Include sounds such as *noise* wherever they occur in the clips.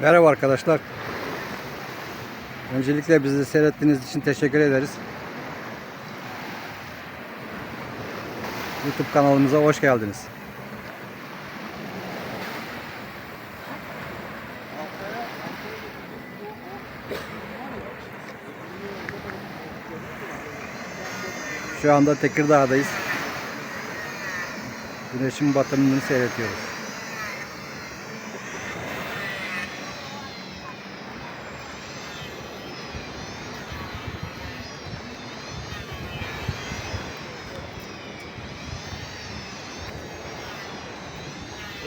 Merhaba arkadaşlar. Öncelikle bizi seyrettiğiniz için teşekkür ederiz. YouTube kanalımıza hoş geldiniz. Şu anda Tekirdağ'dayız. Güneşin batımını seyrediyoruz.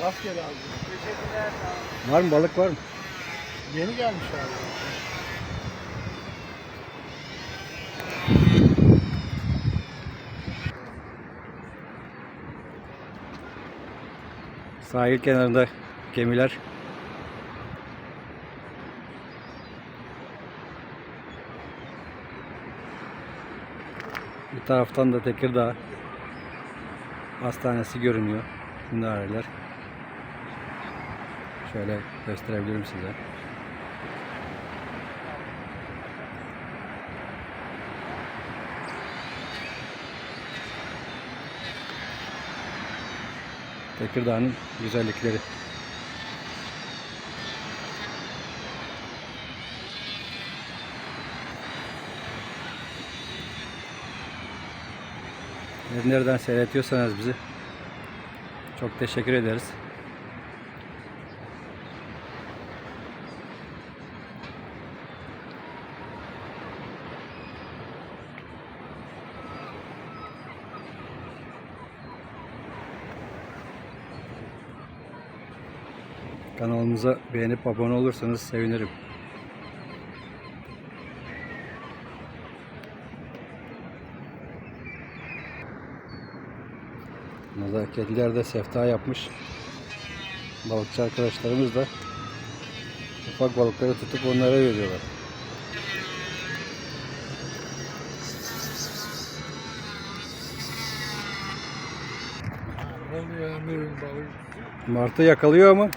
Rastgele abi. Var mı balık var mı? Yeni gelmiş abi. Sahil kenarında gemiler. Bir taraftan da Tekirdağ Hastanesi görünüyor. Minareler. Şöyle gösterebilirim size. Tekirdağ'ın güzellikleri. Nereden seyrediyorsanız bizi çok teşekkür ederiz. Kanalımıza beğenip abone olursanız sevinirim. Burada kediler de sefta yapmış. Balıkçı arkadaşlarımız da ufak balıkları tutup onlara veriyorlar. Martı yakalıyor ama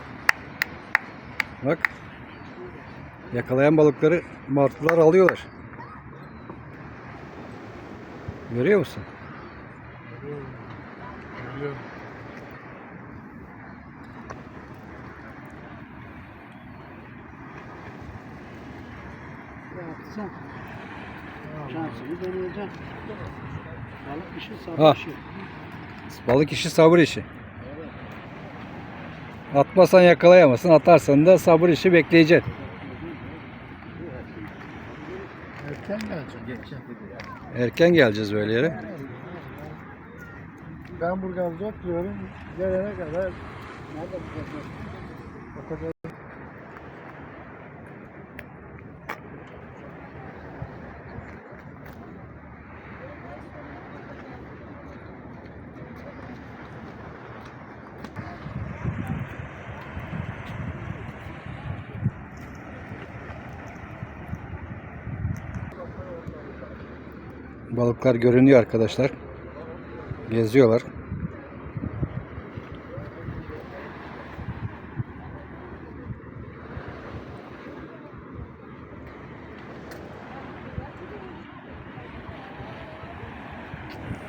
bak yakalayan balıkları martılar alıyorlar. Görüyor musun? Biliyorum. Yapacağım. Şansını deneyeceğim. Balık işi sabır Ha. işi. Balık işi sabır işi. Atmasan yakalayamazsın, atarsan da sabır işi bekleyeceksin. Erken gelecek. Erken geleceğiz böyle yere. Ben Burgaz'da oturuyorum. Gelene kadar nerede o kadar Balıklar görünüyor arkadaşlar. Geziyorlar.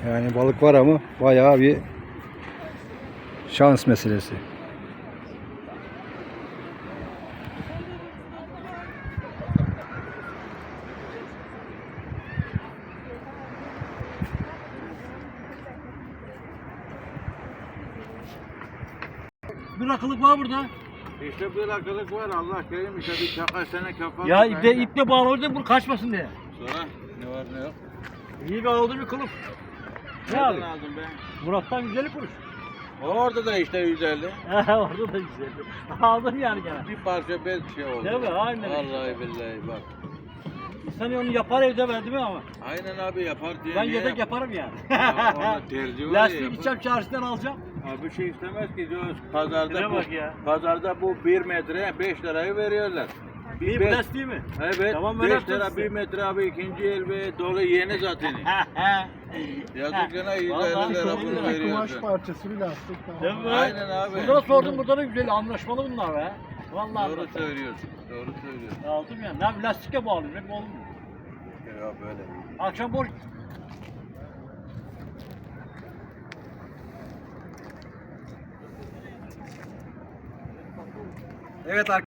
Yani balık var ama bayağı bir şans meselesi. Bir akıllık var burada. İşte bir akıllık var Allah kerim işte bir çaka sene kafa. Ya iple, iple bağladı bu kaçmasın diye. Sonra ne var ne yok. İyi bağladı bir kılıf. Ne abi? aldın be? Murat'tan güzel kuruş. Orada da işte 150. *laughs* Orada da güzel. Aldın yani gene. Bir parça bez şey oldu. Değil mi? Aynen. Vallahi billahi bak. İnsan onu yapar evde değil mi ama? Aynen abi yapar diye. Ben niye yedek yap- yaparım yani. Ya *laughs* orada tercih var ya, Lastik yapar. gideceğim çarşıdan alacağım. Abi bir şey istemez ki diyor pazarda bu, bak ya. pazarda bu 1 metre 5 lirayı veriyorlar. İyi beş- plastiği mi? Evet Tamam, 5 ben lira yapacağım 1 size. metre abi ikinci el ve dolu yeni zaten. Yazık gene 150 Vallahi lira bunu veriyorsun. kumaş parçası bir lastik Değil tamam. mi? Aynen abi. Burada sordum burada da güzel anlaşmalı bunlar be. Vallahi Doğru söylüyorsun. Doğru söylüyorsun. Aldım ya. Ne yapayım lastikle bağlıyorum. Bağlı mı? Ya böyle. Akşam boş. Evet